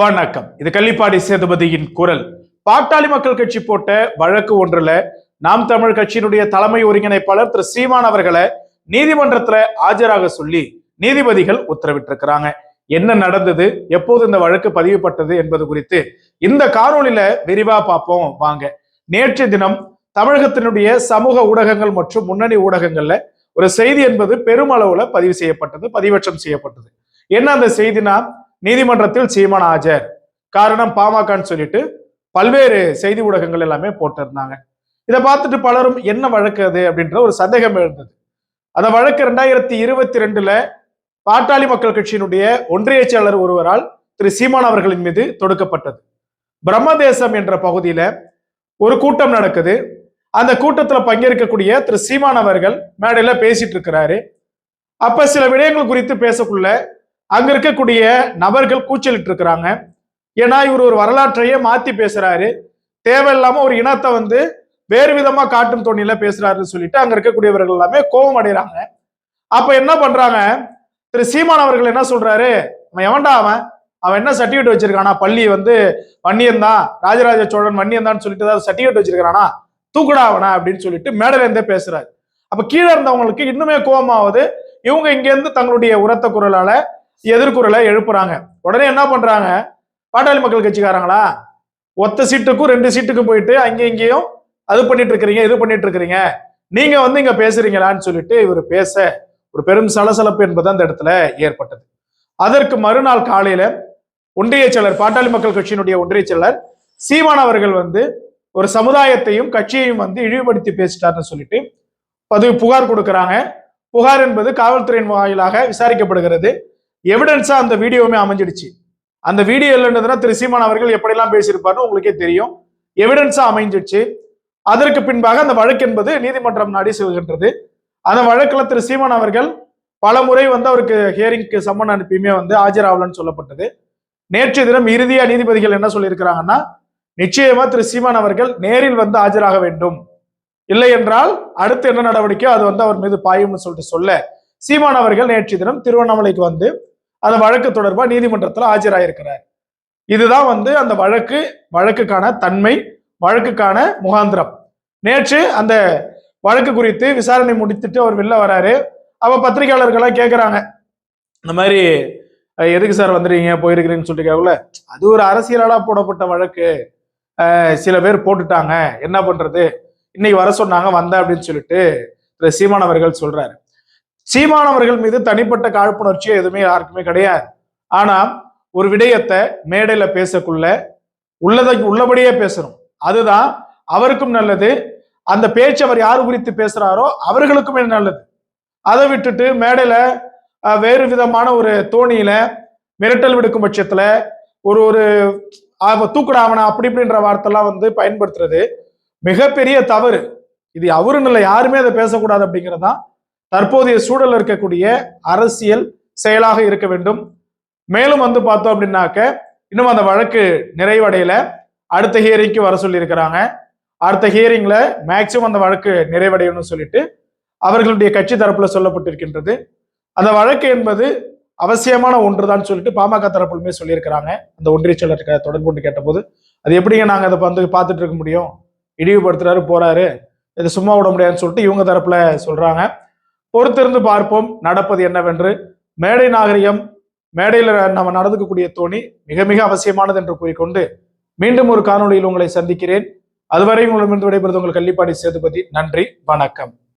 வணக்கம். இது கள்ளிப்பாடி சேதுபதியின் குரல். பாட்டாளி மக்கள் கட்சி போட்ட வழக்கு ஒன்றுல நாம் தமிழ் கட்சியினுடைய தலைமை ஒருங்கிணைப்பாளர் திரு சீமான் அவர்களை நீதிமன்றத்துல ஆஜராக சொல்லி நீதிபதிகள் உத்தரவிட்டிருக்கிறாங்க. என்ன நடந்தது? எப்போது இந்த வழக்கு பதிவுப்பட்டது என்பது குறித்து இந்த காணொலியில விரிவா பார்ப்போம் வாங்க. நேற்று தினம் தமிழகத்தினுடைய சமூக ஊடகங்கள் மற்றும் முன்னணி ஊடகங்கள்ல ஒரு செய்தி என்பது பெருமளவுல பதிவு செய்யப்பட்டது பதிவேற்றம் செய்யப்பட்டது. என்ன அந்த செய்தினா நீதிமன்றத்தில் சீமான் ஆஜர். காரணம் பாமகன்னு சொல்லிட்டு பல்வேறு செய்தி ஊடகங்கள் எல்லாமே போட்டிருந்தாங்க. இதை பார்த்துட்டு பலரும் என்ன வழக்கு அது அப்படின்ற ஒரு சந்தேகம் எழுந்தது. அந்த வழக்கு ரெண்டாயிரத்தி இருபத்தி ரெண்டுல பாட்டாளி மக்கள் கட்சியினுடைய ஒன்றிய செயலர் ஒருவரால் திரு சீமான் அவர்களின் மீது தொடுக்கப்பட்டது. பிரம்மதேசம் என்ற பகுதியில ஒரு கூட்டம் நடக்குது. அந்த கூட்டத்துல பங்கேற்கக்கூடிய திரு சீமான் அவர்கள் மேடையில பேசிட்டு இருக்கிறாரு. அப்ப சில விடயங்கள் குறித்து பேசக்குள்ள அங்க இருக்கக்கூடிய நபர்கள் கூச்சலிட்டு இருக்கிறாங்க ஏன்னா இவர் ஒரு வரலாற்றையே மாத்தி பேசுறாரு. தேவையில்லாம ஒரு இனத்தை வந்து வேறு விதமா காட்டும் தோணியில பேசுறாருன்னு சொல்லிட்டு அங்க இருக்கக்கூடியவர்கள் எல்லாமே கோபம் அடைகிறாங்க அப்ப என்ன பண்றாங்க? திரு சீமான் அவர்கள் என்ன சொல்றாரு? அவன் எவன்டா அவன்? அவன் என்ன சர்டிஃபிகேட் வச்சிருக்கானா? பள்ளி வந்து வன்னியந்தான் ராஜராஜ சோழன் வன்னியன் சொல்லிட்டு ஏதாவது சர்டிஃபிகேட் வச்சிருக்கானா தூக்குடா அவனா அப்படின்னு சொல்லிட்டு மேடலேருந்தே பேசுறாரு. அப்ப கீழே இருந்தவங்களுக்கு இன்னுமே கோபமாவது இவங்க இங்க இருந்து தங்களுடைய உரத்த குரலால எதிர்குரலை எழுப்புறாங்க. உடனே என்ன பண்றாங்க? பாட்டாளி மக்கள் கட்சிக்காரங்களா? ஒத்த சீட்டுக்கும் ரெண்டு சீட்டுக்கும் போயிட்டு அங்கே இங்கேயும் அது பண்ணிட்டு இருக்கிறீங்க இது பண்ணிட்டு இருக்கிறீங்க. நீங்க வந்து இங்க பேசுறீங்களான்னு சொல்லிட்டு இவர் பேச ஒரு பெரும் சலசலப்பு என்பது அந்த இடத்துல ஏற்பட்டது. அதற்கு மறுநாள் காலையில ஒன்றிய செயலர் பாட்டாளி மக்கள் கட்சியினுடைய ஒன்றிய செயலர் சீமான் அவர்கள் வந்து ஒரு சமுதாயத்தையும் கட்சியையும் வந்து இழிவுபடுத்தி பேசிட்டார்னு சொல்லிட்டு பதிவு புகார் கொடுக்கறாங்க. புகார் என்பது காவல்துறையின் வாயிலாக விசாரிக்கப்படுகிறது. எவிடன்ஸா அந்த வீடியோவுமே அமைஞ்சிடுச்சு. அந்த வீடியோ இல்லைன்றதுனா திரு சீமான் அவர்கள் எப்படிலாம் பேசியிருப்பாருன்னு உங்களுக்கே தெரியும். எவிடன்ஸா அமைஞ்சிடுச்சு. அதற்கு பின்பாக அந்த வழக்கு என்பது நீதிமன்றம் நாடி செல்கின்றது. அந்த வழக்கில் திரு சீமான் அவர்கள் பல முறை வந்து அவருக்கு ஹியரிங்க்கு சம்மன் அனுப்பியுமே வந்து ஆஜராகலன்னு சொல்லப்பட்டது. நேற்று தினம் இறுதியா நீதிபதிகள் என்ன சொல்லியிருக்கிறாங்கன்னா நிச்சயமா திரு சீமான் அவர்கள் நேரில் வந்து ஆஜராக வேண்டும். இல்லை என்றால் அடுத்து என்ன நடவடிக்கையோ அது வந்து அவர் மீது பாயும்னு சொல்லிட்டு சொல்ல சீமான் அவர்கள் நேற்று தினம் திருவண்ணாமலைக்கு வந்து அந்த வழக்கு தொடர்பாக நீதிமன்றத்தில் ஆஜராயிருக்கிறார். இதுதான் வந்து அந்த வழக்கு வழக்குக்கான தன்மை வழக்குக்கான முகாந்திரம். நேற்று அந்த வழக்கு குறித்து விசாரணை முடித்துட்டு அவர் வெளில வராரு. அவ பத்திரிகையாளர்கள்லாம் கேட்குறாங்க இந்த மாதிரி எதுக்கு சார் வந்துடுறீங்க போயிருக்கிறீங்கன்னு சொல்லிட்டு கேட்கல அது ஒரு அரசியலாளா போடப்பட்ட வழக்கு. சில பேர் போட்டுட்டாங்க. என்ன பண்ணுறது இன்னைக்கு வர சொன்னாங்க வந்தேன் அப்படின்னு சொல்லிட்டு திரு சீமான் அவர்கள் சீமானவர்கள் மீது தனிப்பட்ட காழ்ப்புணர்ச்சியோ எதுவுமே யாருக்குமே கிடையாது. ஆனா ஒரு விடயத்தை மேடையில பேசக்குள்ள உள்ளதை உள்ளபடியே பேசணும். அதுதான் அவருக்கும் நல்லது. அந்த பேச்சு அவர் யார் குறித்து பேசுறாரோ அவர்களுக்குமே நல்லது. அதை விட்டுட்டு மேடையில வேறு விதமான ஒரு தோணியில மிரட்டல் விடுக்கும் பட்சத்துல ஒரு ஒரு தூக்குடாவனா தூக்குடா அவனை அப்படி இப்படின்ற வார்த்தைலாம் வந்து பயன்படுத்துறது மிகப்பெரிய தவறு. இது அவருன்னு இல்லை யாருமே அதை பேசக்கூடாது அப்படிங்கிறதான் தற்போதைய சூழல் இருக்கக்கூடிய அரசியல் செயலாக இருக்க வேண்டும். மேலும் வந்து பார்த்தோம் அப்படின்னாக்க இன்னும் அந்த வழக்கு நிறைவடையல. அடுத்த ஹியரிங்க்கு வர சொல்லியிருக்கிறாங்க. அடுத்த ஹியரிங்ல மேக்சிமம் அந்த வழக்கு நிறைவடையணும்னு சொல்லிட்டு அவர்களுடைய கட்சி தரப்புல சொல்லப்பட்டிருக்கின்றது. அந்த வழக்கு என்பது அவசியமான ஒன்றுதான் சொல்லிட்டு பாமக தரப்புலுமே சொல்லியிருக்கிறாங்க. அந்த ஒன்றிய செயலருக்கு தொடர்பு கொண்டு கேட்டபோது அது எப்படிங்க நாங்கள் அதை வந்து பார்த்துட்டு இருக்க முடியும்? இழிவுபடுத்துறாரு போறாரு இது சும்மா விட முடியாதுன்னு சொல்லிட்டு இவங்க தரப்புல சொல்றாங்க. பொறுத்திருந்து பார்ப்போம் நடப்பது என்னவென்று. மேடை நாகரிகம் மேடையில் நம்ம நடந்துக்கக்கூடிய தோணி மிக மிக அவசியமானது என்று கூறிக்கொண்டு மீண்டும் ஒரு காணொளியில் உங்களை சந்திக்கிறேன். அதுவரை உங்களிடமிருந்து விடைபெறுவது உங்கள் கள்ளிப்பாடி சேதுபதி. நன்றி வணக்கம்.